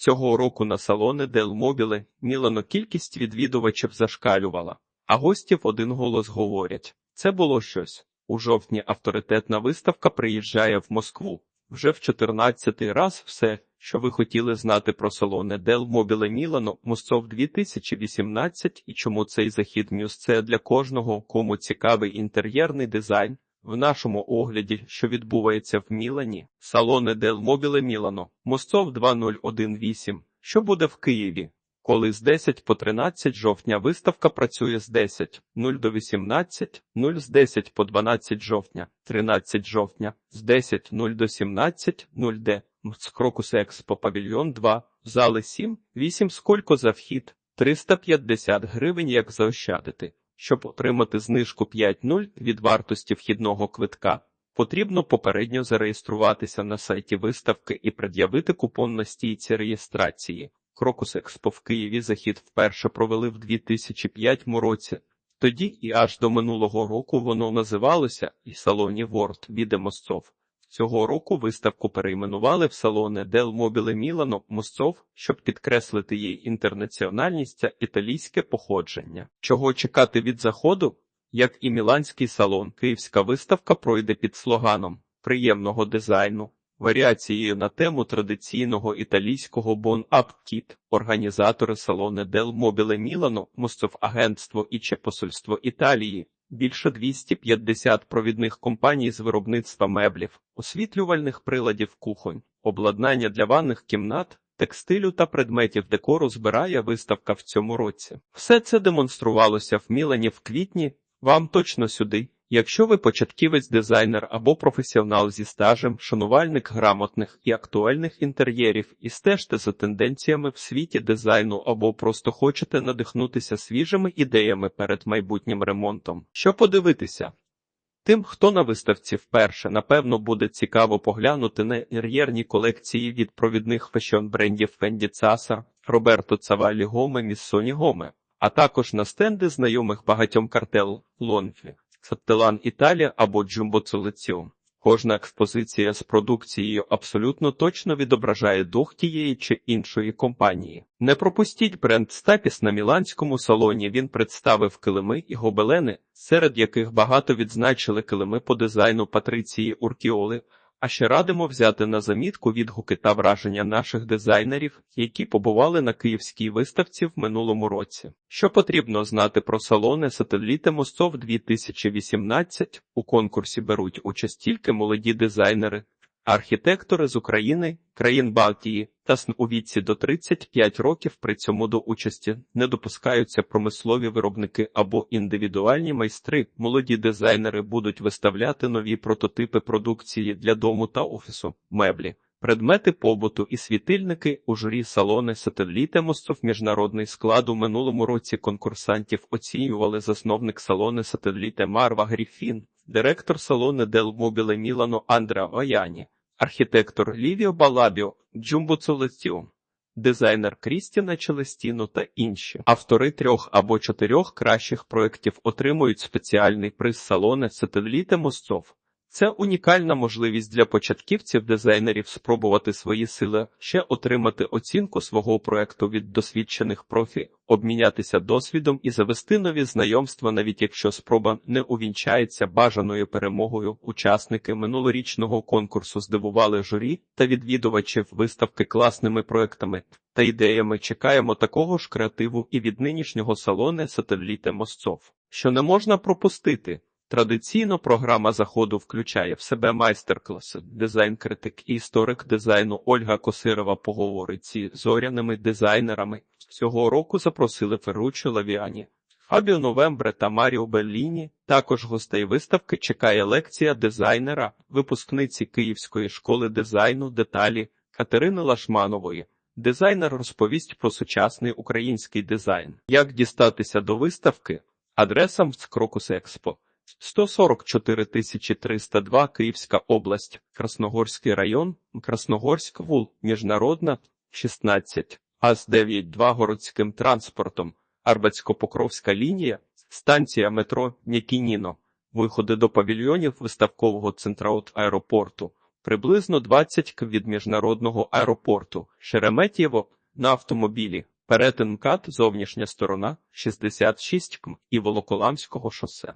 Цього року на салони Дел Мобіле Мілано кількість відвідувачів зашкалювала, а гості в один голос говорять: це було щось. У жовтні авторитетна виставка приїжджає в Москву. Вже в 14-й раз все, що ви хотіли знати про салони Дел Мобіле Мілано, Мосцов 2018 і чому цей захід Ньюз це для кожного, кому цікавий інтер'єрний дизайн. В нашому огляді, що відбувається в Мілані, салони Дел Мобіле Мілано, Мосцов 2018, що буде в Києві. Коли з 10 по 13 жовтня виставка працює з 10, 0 до 18, 0 з 10 по 12 жовтня, 13 жовтня, з 10, 0 до 17, 0 де, з Крокус Експо Павільйон 2, зали 7, 8 сколько за вхід, 350 гривень як заощадити. Щоб отримати знижку 5.0 від вартості вхідного квитка, потрібно попередньо зареєструватися на сайті виставки і пред'явити купон на стійці реєстрації. Крокус Експо в Києві захід вперше провели в 2005 році. Тоді і аж до минулого року воно називалося і салоні World Біде Мосцов. Цього року виставку перейменували в салони Дел Мобіле Мілано Мосцов, щоб підкреслити її інтернаціональність та італійське походження. Чого чекати від заходу? Як і Міланський салон, київська виставка пройде під слоганом приємного дизайну, варіацією на тему традиційного італійського Bon Appetit. Організатори салони Дел Мобіле Мілано, Мосцов Агентство і Че Посольство Італії. Більше 250 провідних компаній з виробництва меблів, освітлювальних приладів кухонь, обладнання для ванних кімнат, текстилю та предметів декору збирає виставка в цьому році. Все це демонструвалося в Мілані в квітні. Вам точно сюди. Якщо ви початківець дизайнер або професіонал зі стажем, шанувальник грамотних і актуальних інтер'єрів і стежте за тенденціями в світі дизайну або просто хочете надихнутися свіжими ідеями перед майбутнім ремонтом, що подивитися. Тим, хто на виставці вперше, напевно, буде цікаво поглянути на інтер'єрні колекції від провідних фешон-брендів Фенді Цаса, Роберто Цавалі Гоме, Міссоні Гоме, а також на стенди знайомих багатьом картел Лонфі. Саттелан Італія або Джумбо Цолеціо. Кожна експозиція з продукцією абсолютно точно відображає дух тієї чи іншої компанії. Не пропустіть бренд Стапіс на міланському салоні. Він представив килими і гобелени, серед яких багато відзначили килими по дизайну Патриції Уркіоли. А ще радимо взяти на замітку відгуки та враження наших дизайнерів, які побували на київській виставці в минулому році. Що потрібно знати про салони сателіти Мостов 2018 у конкурсі беруть участь тільки молоді дизайнери, архітектори з України, країн Балтії та у віці до 35 років при цьому до участі не допускаються промислові виробники або індивідуальні майстри. Молоді дизайнери будуть виставляти нові прототипи продукції для дому та офісу, меблі. Предмети побуту і світильники у журі салони сателіти мостов міжнародний склад у минулому році конкурсантів оцінювали засновник салони сателіти Марва Гріфін, директор салони Дел Мобіле Мілано Андреа Ояні, архітектор Лівіо Балабіо, Джумбо Цолетіо, дизайнер Крістіна Челестіно та інші. Автори трьох або чотирьох кращих проєктів отримують спеціальний приз салони сателіти мостов. Це унікальна можливість для початківців дизайнерів спробувати свої сили, ще отримати оцінку свого проекту від досвідчених профі, обмінятися досвідом і завести нові знайомства, навіть якщо спроба не увінчається бажаною перемогою. Учасники минулорічного конкурсу здивували журі та відвідувачів виставки класними проектами та ідеями. Чекаємо такого ж креативу і від нинішнього салони сателіти Мосцов, що не можна пропустити. Традиційно програма заходу включає в себе майстер-класи, дизайн-критик і історик дизайну Ольга Косирова поговорить зі зоряними дизайнерами. Цього року запросили Ферруччо Лавіані, Фабіо Новембре та Маріо Белліні. Також гостей виставки чекає лекція дизайнера, випускниці Київської школи дизайну деталі Катерини Лашманової. Дизайнер розповість про сучасний український дизайн. Як дістатися до виставки? Адреса Крокус Експо. 144 302 Київська область, Красногорський район, Красногорськ вул, Міжнародна, 16, АЗ-9-2 городським транспортом, Арбатсько-Покровська лінія, станція метро Нікініно, виходи до павільйонів виставкового центра от аеропорту, приблизно 20 к від міжнародного аеропорту Шереметьєво на автомобілі. Перетин МКАД, зовнішня сторона 66 км і Волоколамського шосе.